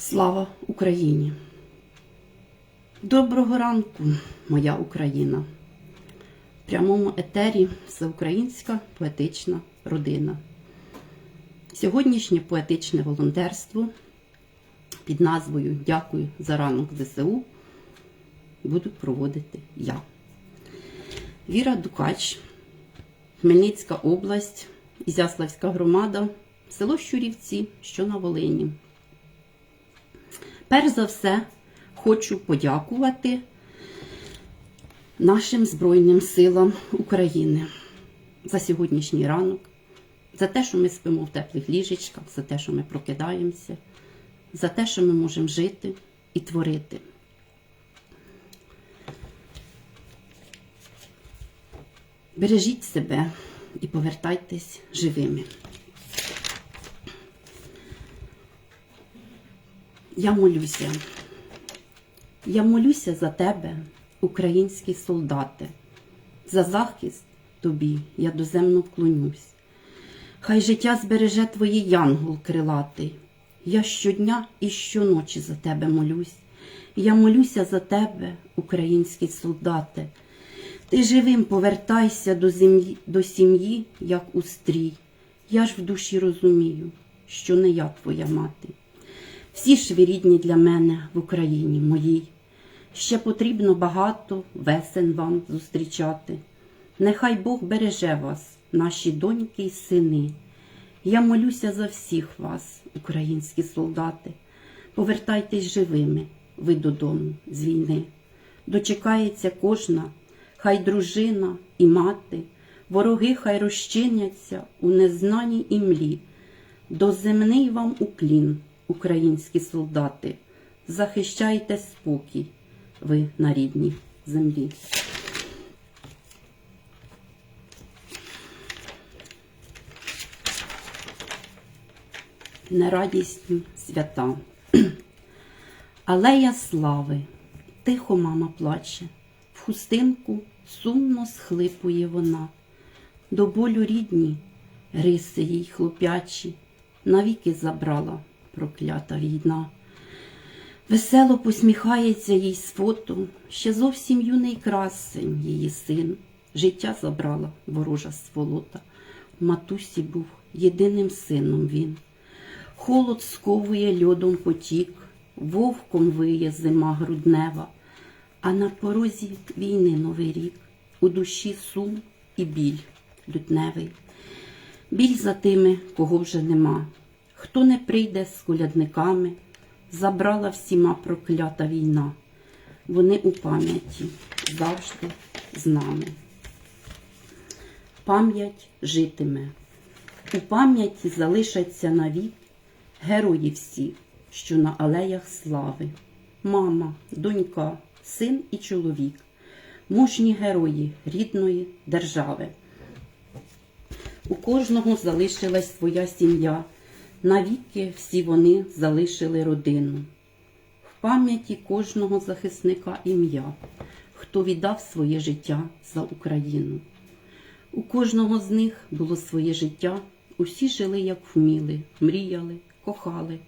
Слава Україні! Доброго ранку, моя Україна! В прямому етері всеукраїнська поетична родина. Сьогоднішнє поетичне волонтерство під назвою Дякую за ранок ЗСУ буду проводити я. Віра Дукач, Хмельницька область, Ізяславська громада, село Щурівці, що на Волині. Перш за все, хочу подякувати нашим Збройним силам України за сьогоднішній ранок, за те, що ми спимо в теплих ліжечках, за те, що ми прокидаємося, за те, що ми можемо жити і творити. Бережіть себе і повертайтесь живими. Я молюся. Я молюся за тебе, українські солдати, за захист тобі я доземно вклонюсь. Хай життя збереже твої янгол крилатий. Я щодня і щоночі за тебе молюсь. Я молюся за тебе, українські солдати. Ти живим повертайся до землі, до сім'ї, як у стрій. Я ж в душі розумію, що не я твоя мати. Всі ж ви рідні для мене в Україні моїй. Ще потрібно багато весен вам зустрічати. Нехай Бог береже вас, наші доньки й сини. Я молюся за всіх вас, українські солдати. Повертайтесь живими, ви додому з війни. Дочекається кожна, хай дружина і мати, вороги хай розчиняться у незнаній імлі. Доземний вам уклін, українські солдати, захищайте спокій, ви на рідній землі. Нерадісні свята. Алея слави, тихо мама плаче, в хустинку сумно схлипує вона. До болю рідні риси їй хлопячі, навіки забрала проклята війна. Весело посміхається їй з фото, ще зовсім юний красень її син. Життя забрала ворожа сволота. Матусі був єдиним сином він. Холод сковує льодом потік, вовком виє зима груднева, а на порозі війни новий рік, у душі сум і біль лютневий. Біль за тими, кого вже нема, хто не прийде з колядниками, забрала всіма проклята війна. Вони у пам'яті завжди з нами. Пам'ять житиме, у пам'яті залишаться навік герої всі, що на алеях слави, мама, донька, син і чоловік, мужні герої рідної держави. У кожного залишилась своя сім'я, навіки всі вони залишили родину. В пам'яті кожного захисника ім'я, хто віддав своє життя за Україну. У кожного з них було своє життя, усі жили, як вміли, мріяли, кохали,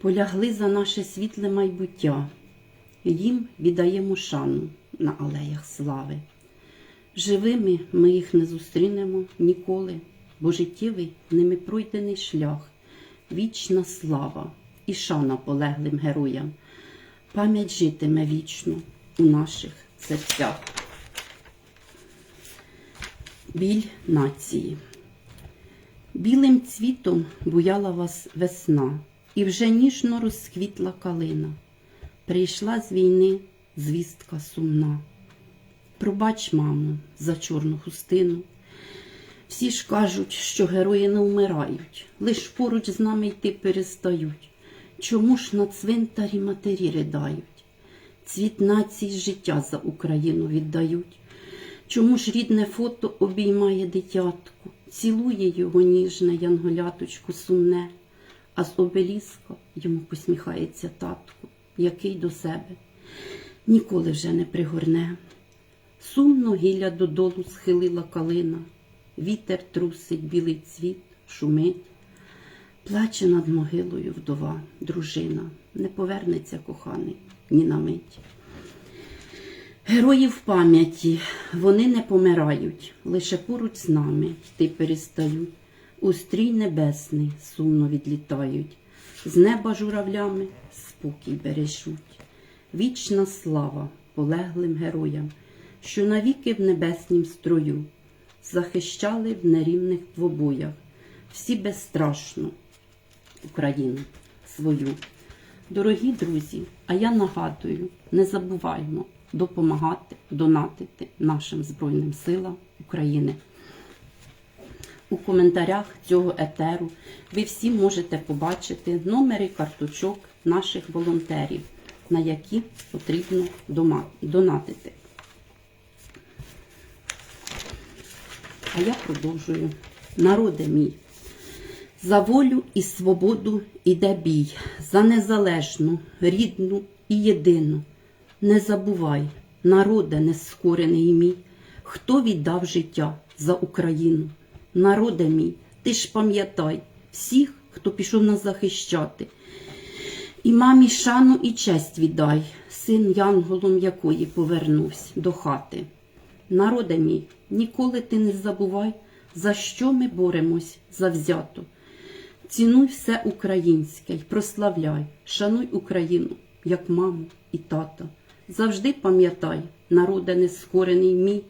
полягли за наше світле майбуття, їм віддаємо шану на алеях слави. Живими ми їх не зустрінемо ніколи, бо життєвий ними пройдений шлях, вічна слава і шана полеглим героям. Пам'ять житиме вічно у наших серцях. Біль нації. Білим цвітом буяла вас весна, і вже ніжно розквітла калина. Прийшла з війни звістка сумна. Пробач, мамо, за чорну хустину. Всі ж кажуть, що герої не вмирають, лиш поруч з нами йти перестають. Чому ж на цвинтарі матері ридають? Цвіт нації життя за Україну віддають. Чому ж рідне фото обіймає дитятку, цілує його ніжне янголяточку сумне, а з обеліска йому посміхається татку, який до себе ніколи вже не пригорне. Сумно гілля додолу схилила калина, вітер трусить білий цвіт, шумить. Плаче над могилою вдова, дружина, не повернеться коханий ні на мить. Герої в пам'яті, вони не помирають, лише поруч з нами йти перестають. У стрій небесний сумно відлітають, з неба журавлями спокій бережуть. Вічна слава полеглим героям, що навіки в небеснім строю захищали в нерівних двобоях, всі безстрашно Україну свою. Дорогі друзі, а я нагадую, не забуваймо допомагати, донатити нашим Збройним силам України. У коментарях цього етеру ви всі можете побачити номери карточок наших волонтерів, на які потрібно донатити. А я продовжую. Народе мій. За волю і свободу іде бій, за незалежну, рідну і єдину. Не забувай, народе нескорений мій, хто віддав життя за Україну. Народе мій, ти ж пам'ятай всіх, хто пішов нас захищати. І мамі шану і честь віддай, син янголом якої повернувся до хати. Народе мій, ніколи ти не забувай, за що ми боремось завзято. Цінуй все українське й прославляй, шануй Україну, як маму і тата. Завжди пам'ятай, народе нескорений мій,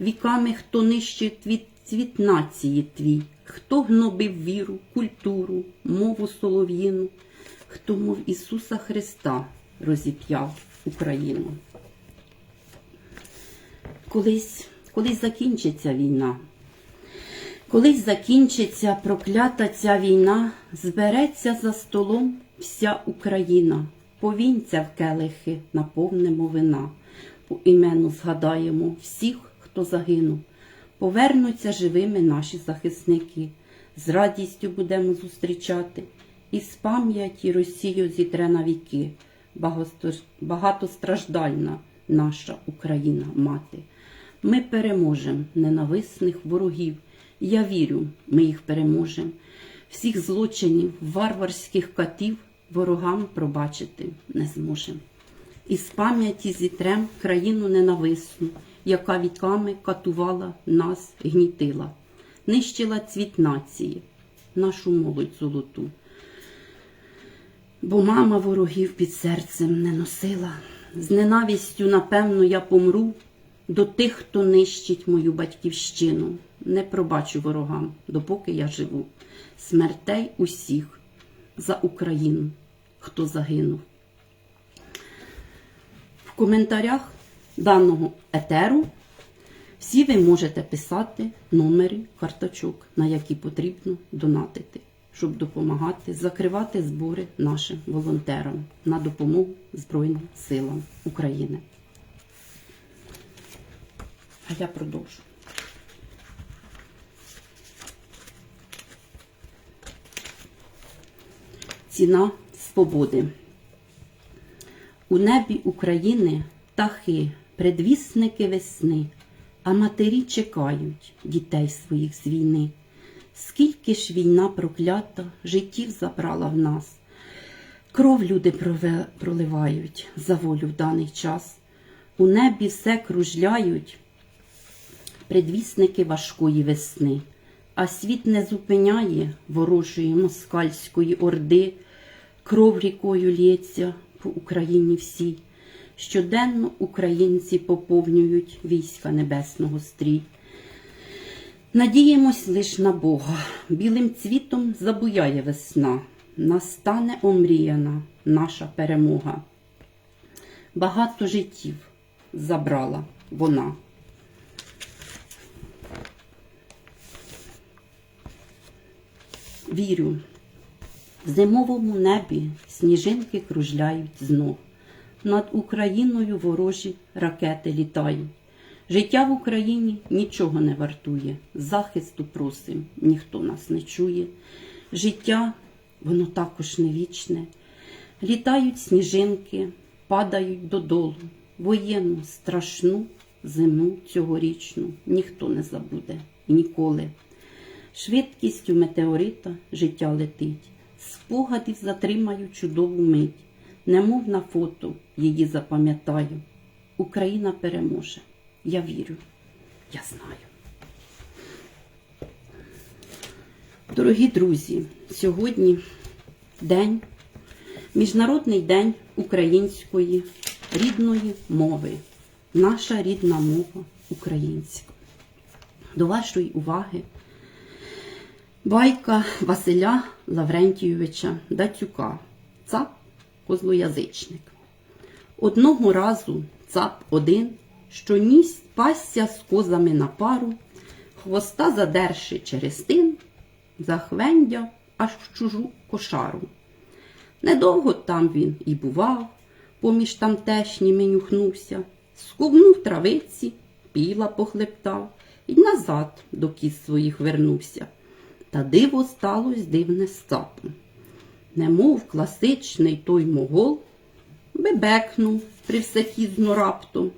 віками хто нищив твій цвіт нації твій, хто гнобив віру, культуру, мову солов'їну, хто, мов Ісуса Христа, розіп'яв Україну. Колись, колись закінчиться війна. Колись закінчиться проклята ця війна, збереться за столом вся Україна, повінця в келихи наповнимо вина, по імену згадаємо всіх, хто загинув, повернуться живими наші захисники, з радістю будемо зустрічати, і з пам'яті Росію зітре на віки, багато- багатостраждальна наша Україна мати. Ми переможемо ненависних ворогів. Я вірю, ми їх переможемо. Всіх злочинів, варварських катів ворогам пробачити не зможемо. І з пам'яті зітрем країну ненависну, яка віками катувала нас, гнітила, нищила цвіт нації, нашу молодь золоту. Бо мама ворогів під серцем не носила. З ненавистю, напевно, я помру до тих, хто нищить мою батьківщину. Не пробачу ворогам, допоки я живу. Смертей усіх за Україну, хто загинув. В коментарях даного етеру всі ви можете писати номери карточок, на які потрібно донатити, щоб допомагати закривати збори нашим волонтерам на допомогу Збройним силам України. А я продовжу. Ціна свободи. У небі України птахи, предвісники весни, а матері чекають дітей своїх з війни. Скільки ж війна проклята життів забрала в нас. Кров люди проливають за волю в даний час. У небі все кружляють предвісники важкої весни, а світ не зупиняє ворожої москальської орди, кров рікою лється по Україні всій. Щоденно українці поповнюють війська небесного стрій. Надіємось лиш на Бога, білим цвітом забуяє весна, настане омріяна наша перемога. Багато життів забрала вона. Вірю, в зимовому небі сніжинки кружляють знов. Над Україною ворожі ракети літають. Життя в Україні нічого не вартує. Захисту просим, ніхто нас не чує. Життя, воно також не вічне. Літають сніжинки, падають додолу. Воєнну, страшну зиму цьогорічну ніхто не забуде ніколи. Швидкістю метеорита життя летить, спогадів затримаю чудову мить, немов на фото її запам'ятаю. Україна переможе. Я вірю, я знаю. Дорогі друзі, сьогодні день, Міжнародний день української рідної мови. Наша рідна мова українська. До вашої уваги байка Василя Лаврентійовича Дацюка, цап козлоязичник. Одного разу цап один, що ніс пасся з козами на пару, хвоста задерши через тин, захвендяв аж в чужу кошару. Недовго там він і бував, поміж тамтешніми нюхнувся, скубнув травиці, піла похлептав і назад до кіз своїх вернувся. Та диво сталось дивне цапом. Немов класичний той могол, бебекнув привсехідно раптом.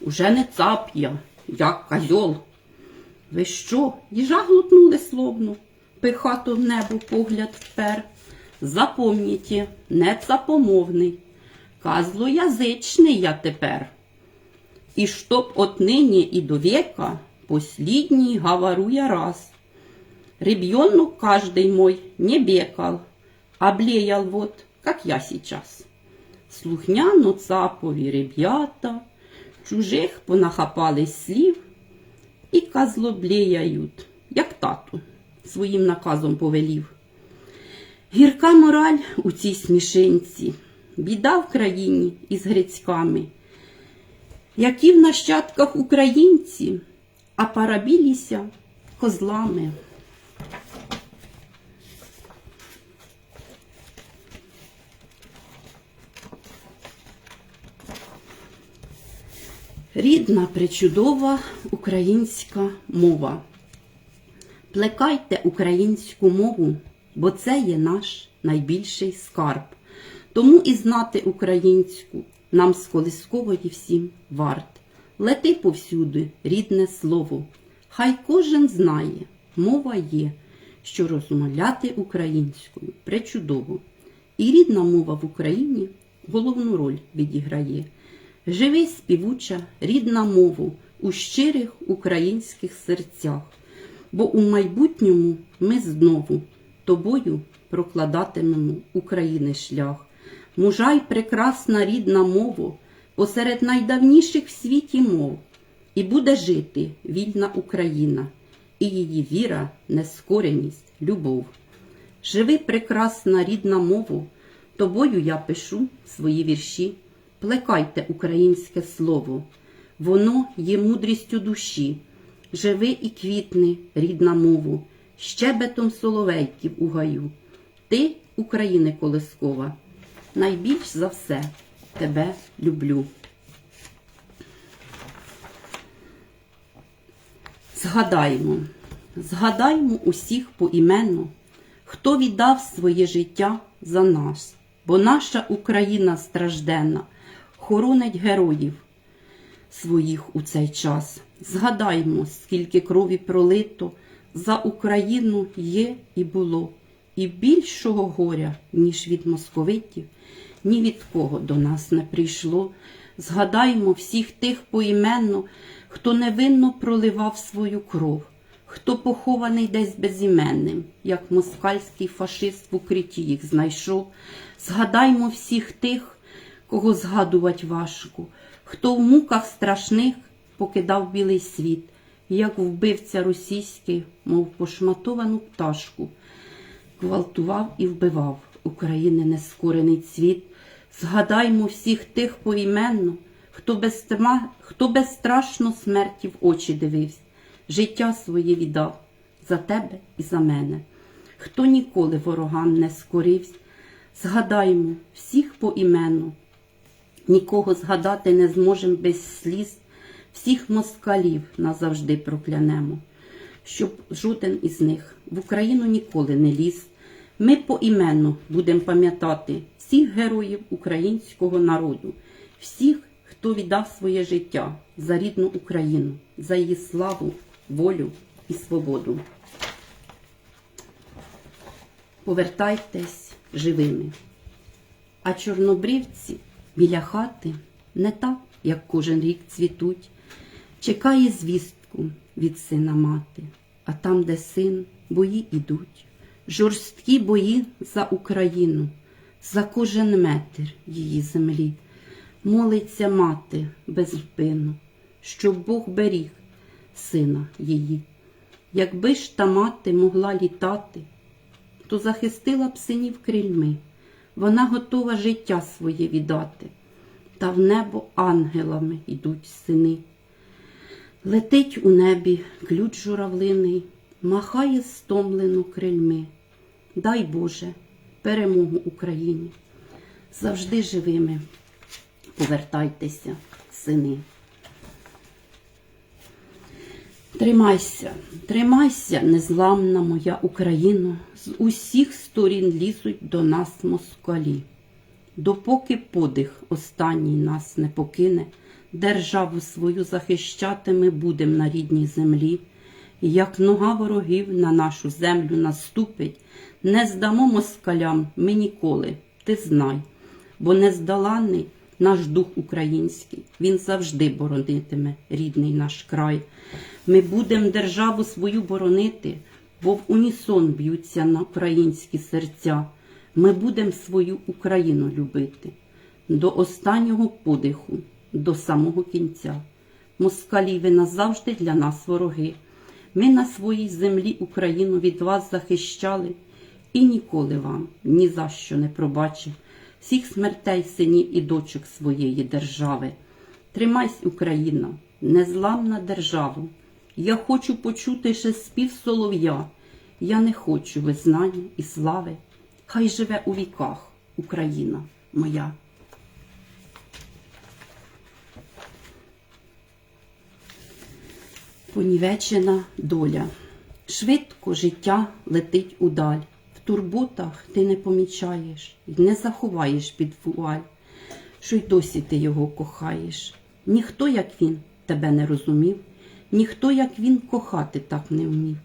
Уже не цап я, як козьол. Ви що, їжа глутнули словно, пихато в небо погляд впер. Запомніте, не цапомовний, казлоязичний я тепер. І чтоб отныне и до века последний говорю я раз. Ребенок каждый мой не бекал, а блеял вот, как я сейчас. Слухняно цапові ребята, чужих понахапались слів і казлоблеяють, як тату своїм наказом повелів. Гірка мораль у цій смішинці, біда в країні із грецьками, які в нащадках українці, а парабіліся козлами. Рідна причудова українська мова. Плекайте українську мову, бо це є наш найбільший скарб. Тому і знати українську нам з колискової всім варт. Лети повсюди, рідне слово. Хай кожен знає, мова є, що розмовляти українською пречудово. І рідна мова в Україні головну роль відіграє. Живи співуча рідна мову у щирих українських серцях, бо у майбутньому ми знову тобою прокладатимемо України шлях. Мужай прекрасна рідна мова посеред найдавніших в світі мов, і буде жити вільна Україна, і її віра, нескореність, любов. Живи прекрасна рідна мова, тобою я пишу свої вірші. Плекайте українське слово, воно є мудрістю душі. Живи і квітни, рідна мову, щебетом соловейків у гаю. Ти, України колискова, найбільш за все тебе люблю. Згадаймо, згадаймо усіх поіменно, хто віддав своє життя за нас, бо наша Україна стражденна хоронить героїв своїх у цей час. Згадаймо, скільки крові пролито за Україну є і було, і більшого горя, ніж від московитів, ні від кого до нас не прийшло. Згадаймо всіх тих поіменно, хто невинно проливав свою кров, хто похований десь безіменним, як москальський фашист в укритті їх знайшов. Згадаймо всіх тих, кого згадувати важко, хто в муках страшних покидав білий світ, як вбивця російський, мов пошматовану пташку, гвалтував і вбивав України нескорений цвіт. Згадаймо всіх тих поіменно, хто, безстма... хто безстрашно смерті в очі дивився, життя своє віддав за тебе і за мене, хто ніколи ворогам не скорився. Згадаймо всіх поіменно, нікого згадати не зможем без сліз, всіх москалів назавжди проклянемо, щоб жоден із них в Україну ніколи не ліз. Ми поіменно будемо пам'ятати всіх героїв українського народу, всіх, хто віддав своє життя за рідну Україну, за її славу, волю і свободу. повертайтесь живими. А чорнобрівці біля хати не так, як кожен рік цвітуть, чекає звістку від сина мати, а там, де син, бої ідуть, жорсткі бої за Україну, за кожен метр її землі. Молиться мати беззупинно, щоб Бог беріг сина її. Якби ж та мати могла літати, то захистила б синів крильми. Вона готова життя своє віддати, та в небо ангелами йдуть сини. Летить у небі ключ журавлиний, махає стомлено крильми. Дай Боже перемогу Україні. Завжди живими повертайтеся, сини. Тримайся, тримайся, незламна моя Україно, з усіх сторін лізуть до нас москалі. Допоки подих останній нас не покине, державу свою захищати ми будем на рідній землі. І як нога ворогів на нашу землю наступить, не здамо москалям ми ніколи, ти знай, бо нездоланний наш дух український, він завжди боронитиме рідний наш край. Ми будем державу свою боронити, бо в унісон б'ються на українські серця. Ми будем свою Україну любити до останнього подиху, до самого кінця. Москалі ви назавжди для нас вороги. Ми на своїй землі Україну від вас захищали і ніколи вам ні за що не пробачив всіх смертей синів і дочок своєї держави. Тримайсь, Україна, незламна держава. Я хочу почути ще спів солов'я. Я не хочу визнання і слави. Хай живе у віках Україна моя. Понівечена доля. Швидко життя летить удаль. В турботах ти не помічаєш і не заховаєш під вуаль, що й досі ти його кохаєш. Ніхто, як він, тебе не розумів, ніхто, як він, кохати так не вмів,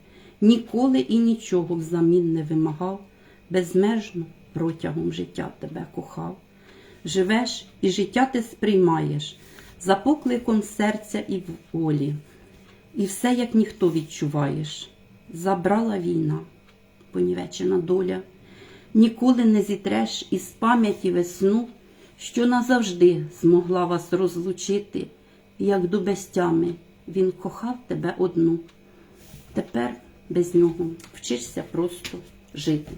ніколи і нічого взамін не вимагав, безмежно протягом життя тебе кохав. Живеш і життя ти сприймаєш за покликом серця і волі. І все, як ніхто відчуваєш, забрала війна, понівечена доля, ніколи не зітреш із пам'яті весну, що назавжди змогла вас розлучити, як до безтями він кохав тебе одну. Тепер без нього вчишся просто жити.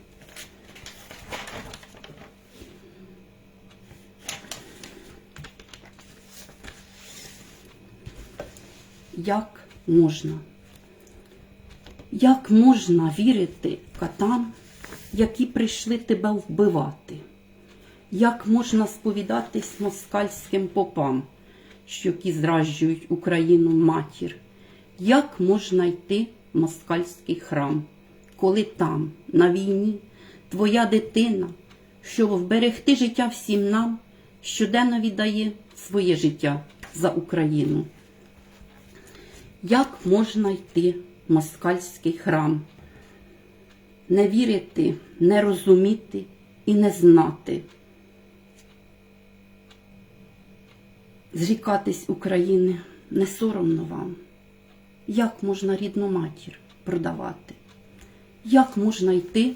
Як можна? Як можна вірити катам, які прийшли тебе вбивати? Як можна сповідатись москальським попам, які зраджують Україну матір? Як можна йти в москальський храм, коли там, на війні, твоя дитина, щоб вберегти життя всім нам, щоденно віддає своє життя за Україну? Як можна йти в москальський храм? Не вірити, не розуміти і не знати. Зрікатись України не соромно вам. Як можна рідну матір продавати? Як можна йти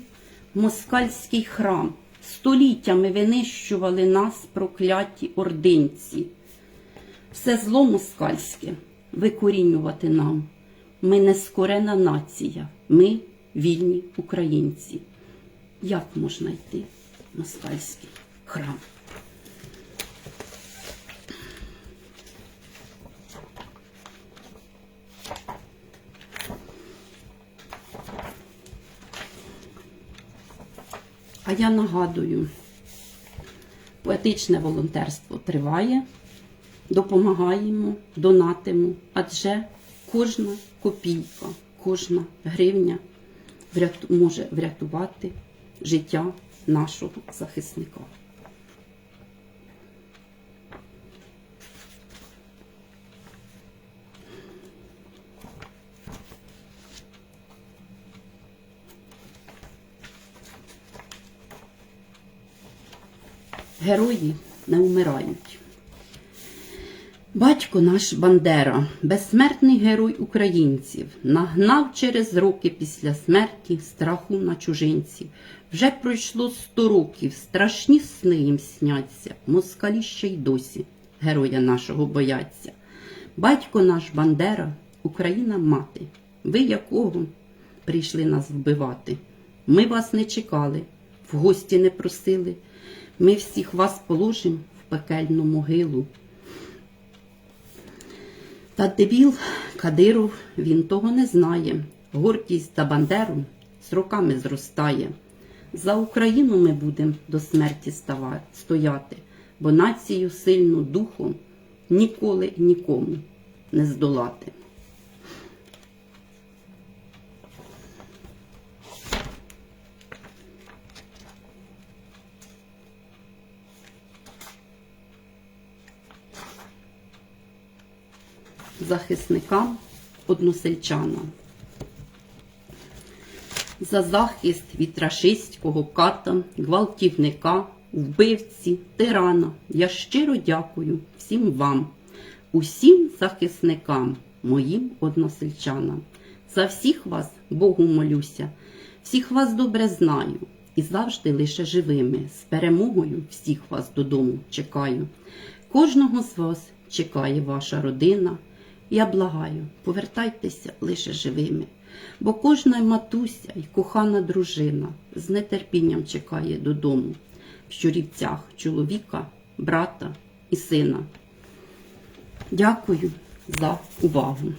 в москальський храм? Століттями винищували нас прокляті ординці. Все зло москальське викорінювати нам. Ми не скорена нація, ми вільні українці. Як можна йти в москальський храм? А я нагадую, поетичне волонтерство триває допомагаємо, донатимо, адже кожна копійка, кожна гривня може врятувати життя нашого захисника. Герої не вмирають. Батько наш Бандера, безсмертний герой українців, нагнав через роки після смерті страху на чужинців. Вже пройшло сто років, страшні сни їм сняться, москалі ще й досі героя нашого бояться. Батько наш Бандера, Україна мати, ви якого прийшли нас вбивати? Ми вас не чекали, в гості не просили. Ми всіх вас положимо в пекельну могилу. Та дебіл Кадиров, він того не знає. Гордість та Бандеру з роками зростає. За Україну ми будемо до смерті стояти, бо націю сильну духом ніколи нікому не здолати. Захисникам односельчанам. За захист від рашистського ката, гвалтівника, вбивці, тирана я щиро дякую всім вам, усім захисникам, моїм односельчанам. За всіх вас Богу молюся, всіх вас добре знаю і завжди лише живими. З перемогою всіх вас додому чекаю. Кожного з вас чекає ваша родина. Я благаю, повертайтеся лише живими, бо кожна матуся і кохана дружина з нетерпінням чекає додому в щурівцях чоловіка, брата і сина. Дякую за увагу.